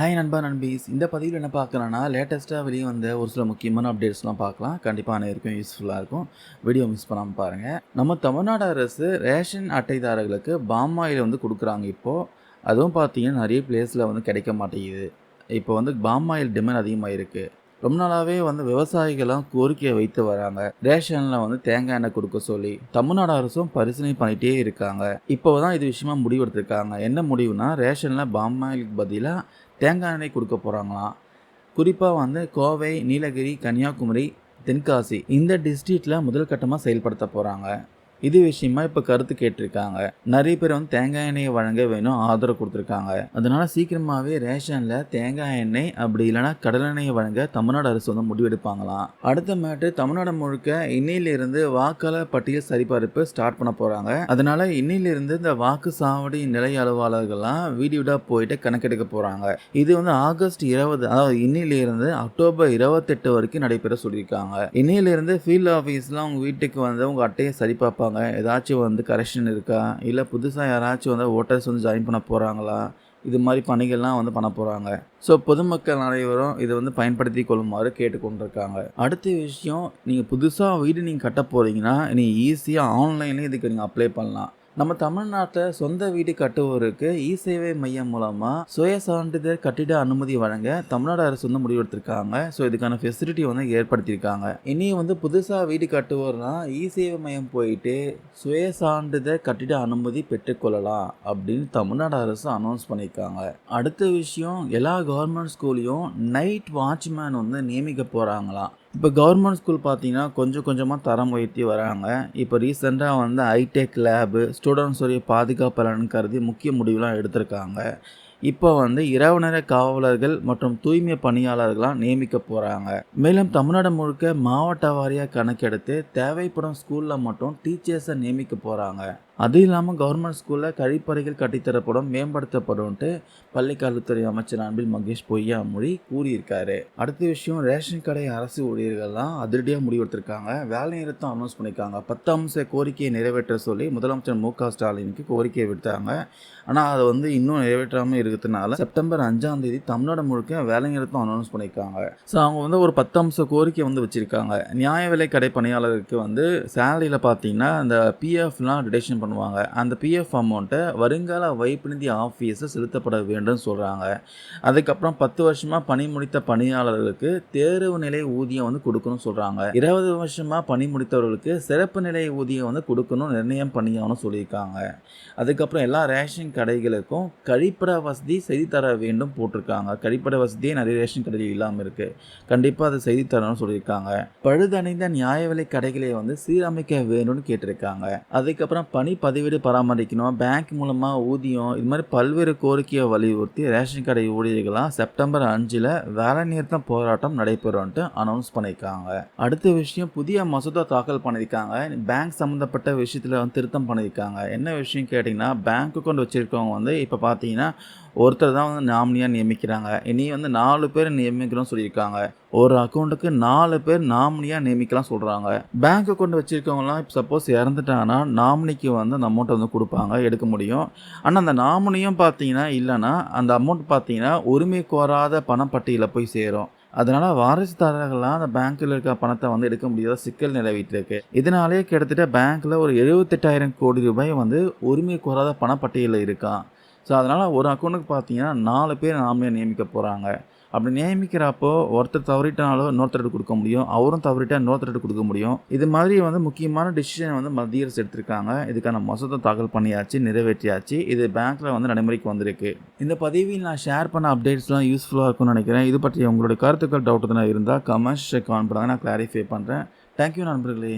Hi நண்பா நண்பீஸ். இந்த பதிவில் என்ன பார்க்கலாம்னா லேட்டஸ்ட்டாக வெளியே வந்த ஒரு சில முக்கியமான அப்டேட்ஸ்லாம் பார்க்கலாம். கண்டிப்பாக அனைவருக்கும் யூஸ்ஃபுல்லாக இருக்கும். வீடியோ மிஸ் பண்ணாமல் பாருங்கள் நம்ம தமிழ்நாடு அரசு ரேஷன் அட்டைதாரர்களுக்கு பாமாயில் வந்து கொடுக்குறாங்க இப்போது அதுவும் பார்த்தீங்கன்னா நிறைய பிளேஸில் வந்து கிடைக்க மாட்டேங்குது. இப்போ வந்து பாமாயில் டிமாண்ட் அதிகமாக இருக்குது ரொம்ப நாளாகவே வந்து விவசாயிகள்லாம் கோரிக்கையை வைத்து வராங்க. ரேஷனில் வந்து தேங்காய் எண்ணெய் கொடுக்க சொல்லி தமிழ்நாடு அரசும் பரிசீலனை பண்ணிகிட்டே இருக்காங்க. இப்போ தான் இது விஷயமா முடிவெடுத்திருக்காங்க. என்ன முடிவுனா ரேஷனில் பாமாயிலுக்கு பதிலாக தேங்காய் எண்ணெய் கொடுக்க போகிறாங்களாம் குறிப்பாக வந்து கோவை நீலகிரி கன்னியாகுமரி தென்காசி இந்த டிஸ்ட்ரிக்டில் முதல் கட்டமாக செயல்படுத்த போகிறாங்க இது விஷயமா இப்போ கருத்து கேட்டிருக்காங்க. நிறைய பேர் வந்து தேங்காய் எண்ணெயை வழங்க வேணும் ஆதரவு கொடுத்துருக்காங்க. அதனால சீக்கிரமாகவே ரேஷனில் தேங்காய் எண்ணெய் அப்படி இல்லைன்னா கடலெண்ணெயை வழங்க தமிழ்நாடு அரசு வந்து முடிவெடுப்பாங்களாம். அடுத்த மேட்டு தமிழ்நாடு முழுக்க இன்னையிலிருந்து வாக்காளர் பட்டியல் சரிபார்ப்பு ஸ்டார்ட் பண்ண போகிறாங்க அதனால இன்னையிலிருந்து இந்த வாக்கு சாவடி நிலை அலுவலர்கள்லாம் வீடியோடாக போயிட்டு கணக்கெடுக்க போகிறாங்க இது வந்து ஆகஸ்ட் இருபது அதாவது இன்னையிலிருந்து அக்டோபர் இருபத்தெட்டு வரைக்கும் நடைபெற சொல்லியிருக்காங்க. இன்னையிலிருந்து ஃபீல்டு ஆஃபீஸ்லாம் உங்கள் வீட்டுக்கு வந்து உங்கள் அட்டையை சரிபார்ப்பாங்க பார்ப்பாங்க ஏதாச்சும் வந்து கரெக்ஷன் இருக்கா? இல்லை புதுசாக யாராச்சும் வந்து ஓட்டர்ஸ் வந்து ஜாயின் பண்ண போகிறாங்களா இது மாதிரி பணிகள்லாம் வந்து பண்ண போகிறாங்க ஸோ பொதுமக்கள் அனைவரும் இதை வந்து பயன்படுத்தி கொள்ளுமாறு கேட்டுக்கொண்டிருக்காங்க. அடுத்த விஷயம் நீங்கள் புதுசாக வீடு நீங்கள் கட்ட போகிறீங்கன்னா நீங்கள் ஈஸியாக ஆன்லைன்லேயே இதுக்கு நீங்கள் அப்ளை பண்ணலாம். நம்ம தமிழ்நாட்டில் சொந்த வீடு கட்டுவோருக்கு இ சேவை மையம் மூலமாக சுய சான்றிதழ் கட்டிட அனுமதி வழங்க தமிழ்நாடு அரசு வந்து முடிவெடுத்திருக்காங்க ஸோ இதுக்கான ஃபெசிலிட்டி வந்து ஏற்படுத்தியிருக்காங்க. இனி வந்து புதுசாக வீடு கட்டுவோர்னா இ சேவை மையம் போயிட்டு சுய சான்றிதழ் கட்டிட அனுமதி பெற்றுக்கொள்ளலாம் அப்படின்னு தமிழ்நாடு அரசு அனௌன்ஸ் பண்ணியிருக்காங்க. அடுத்த விஷயம் எல்லா கவர்மெண்ட் ஸ்கூல்லையும் நைட் வாட்ச்மேன் வந்து நியமிக்க போகிறாங்களாம் இப்போ கவர்மெண்ட் ஸ்கூல் பார்த்தீங்கன்னா கொஞ்சம் கொஞ்சமாக தரம் உயர்த்தி வராங்க. இப்போ ரீசெண்டாக வந்து ஹைடெக் லேபு ஸ்டூடெண்ட்ஸுடைய பாதுகாப்பலன்னு கருதி முக்கிய முடிவுலாம் எடுத்திருக்காங்க. இப்போ வந்து இரவு நேர காவலர்கள் மற்றும் தூய்மை பணியாளர்களாக நியமிக்க போகிறாங்க மேலும் தமிழ்நாடு முழுக்க மாவட்ட வாரியாக கணக்கெடுத்து தேவைப்படும் ஸ்கூலில் மட்டும் டீச்சர்ஸை நியமிக்க போகிறாங்க அது இல்லாமல் கவர்மெண்ட் ஸ்கூலில் கழிப்பறைகள் கட்டித்தரப்படும் மேம்படுத்தப்படும்ட்டு பள்ளிக்கல்வித்துறை அமைச்சர் அன்பில் மகேஷ் பொய்யாமொழி கூறியிருக்காரு. அடுத்த விஷயம் ரேஷன் கடை அரசு ஊழியர்கள்லாம் அதிரடியாக முடிவெடுத்திருக்காங்க. வேலை நிறுத்தம் அனௌன்ஸ் பண்ணியிருக்காங்க. பத்து அம்ச கோரிக்கையை நிறைவேற்ற சொல்லி முதலமைச்சர் மு க ஸ்டாலினுக்கு கோரிக்கையை விடுத்தாங்க. ஆனால் அதை வந்து இன்னும் நிறைவேற்றாமல் இருக்கிறதுனால செப்டம்பர் அஞ்சாம் தேதி தமிழ்நாடு முழுக்க வேலை நிறுத்தம் அனௌன்ஸ் பண்ணியிருக்காங்க. ஸோ அவங்க வந்து ஒரு பத்து அம்ச கோரிக்கை வந்து வச்சுருக்காங்க. நியாய விலை கடை பணியாளருக்கு வந்து சேலரியில் பார்த்தீங்கன்னா அந்த பிஎஃப்லாம் டிடெக்ஷன் பண்ணுவாங்க. அந்த பிஎஃப் அமௌண்ட்டை வருங்கால வைப்பு நிதி செலுத்தப்பட வேண்டும் சொல்கிறாங்க அதுக்கப்புறம் பத்து வருஷமாக பணி முடித்த பணியாளர்களுக்கு தேர்வு நிலை ஊதியம் வந்து கொடுக்கணும்னு சொல்கிறாங்க இருபது வருஷமாக பணி முடித்தவர்களுக்கு சிறப்பு நிலை ஊதியம் வந்து கொடுக்கணும் நிர்ணயம் பண்ணியாகணும் சொல்லியிருக்காங்க. அதுக்கப்புறம் எல்லா ரேஷன் கடைகளுக்கும் கழிப்பட வசதி செய்து தர வேண்டும் போட்டிருக்காங்க. கழிப்பட வசதியே நிறைய ரேஷன் கடைகள் இல்லாமல் இருக்குது கண்டிப்பாக அதை செய்து தரணும்னு சொல்லியிருக்காங்க. பழுதணிந்த நியாய விலை கடைகளை வந்து சீரமைக்க வேணும்னு கேட்டிருக்காங்க. அதுக்கப்புறம் பணி பதிவேடு பராமரிக்கணும். பேங்க் மூலமாக ஊதியம் இது மாதிரி பல்வேறு கோரிக்கையை வலியுறுத்தி ரேஷன் கடை ஊழியர்களாக செப்டம்பர் அஞ்சில் வேலை நிறுத்தம் போராட்டம் நடைபெறும்ட்டு அனௌன்ஸ் பண்ணியிருக்காங்க. அடுத்த விஷயம் புதிய மசோதா தாக்கல் பண்ணியிருக்காங்க. பேங்க் சம்மந்தப்பட்ட விஷயத்தில் வந்து திருத்தம் பண்ணியிருக்காங்க. என்ன விஷயம் கேட்டிங்கன்னா பேங்க் அக்கௌண்ட் வச்சுருக்கவங்க வந்து இப்போ பார்த்தீங்கன்னா ஒருத்தர் தான் வந்து நாமினியாக நியமிக்கிறாங்க. இனி வந்து நாலு பேர் நியமிக்கிறோம்னு சொல்லியிருக்காங்க. ஒரு அக்கௌண்ட்டுக்கு நாலு பேர் நாமினியாக நியமிக்கலாம் சொல்கிறாங்க பேங்க் அக்கௌண்ட் வச்சுருக்கவங்களாம் இப்போ சப்போஸ் இறந்துட்டாங்கன்னா நாமினிக்கு வந்து அந்த அமௌண்ட்டை வந்து கொடுப்பாங்க எடுக்க முடியும். ஆனால் அந்த நாமினியும் பார்த்தீங்கன்னா இல்லைன்னா அந்த அமௌண்ட் பார்த்தீங்கன்னா உரிமை கோராத பணப்பட்டியலில் போய் சேரும். அதனால் வாரிசுதாரர்கள்லாம் அந்த பேங்க்கில் இருக்க பணத்தை வந்து எடுக்க முடியாத சிக்கல் நிலவிட்டுருக்கு. இதனாலே கிட்டத்தட்ட பேங்க்கில் ஒரு எழுபத்தெட்டாயிரம் கோடி ரூபாய் வந்து உரிமை கோராத பணப்பட்டியலில் இருக்கான். ஸோ அதனால் ஒரு அக்கௌண்ட்டுக்கு பார்த்தீங்கன்னா நாலு பேர் நாமினியாக நியமிக்க போகிறாங்க அப்படி நியமிக்கிறப்போ ஒருத்தர் தவறிட்டாலும் இன்னொருத்தர் கொடுக்க முடியும். அவரும் தவறிட்டா இன்னொருத்தர் கொடுக்க முடியும். இது மாதிரி வந்து முக்கியமான டிசிஷன் வந்து மத்திய அரசு எடுத்திருக்காங்க. இதுக்கான மசோதா தாக்கல் பண்ணியாச்சு நிறைவேற்றியாச்சு. இது பேங்க்கில் வந்து நடைமுறைக்கு வந்திருக்கு. இந்த பதிவில் நான் ஷேர் பண்ண அப்டேட்ஸ்லாம் யூஸ்ஃபுல்லாக இருக்கும்னு நினைக்கிறேன். இது பற்றி உங்களுடைய கருத்துக்கள் டவுட் எதுனா இருந்தால் கமெண்ட்ஸ் செக் ஆன் நான் கிளாரிஃபை பண்ணுறேன் தேங்க்யூ நண்பர்களே.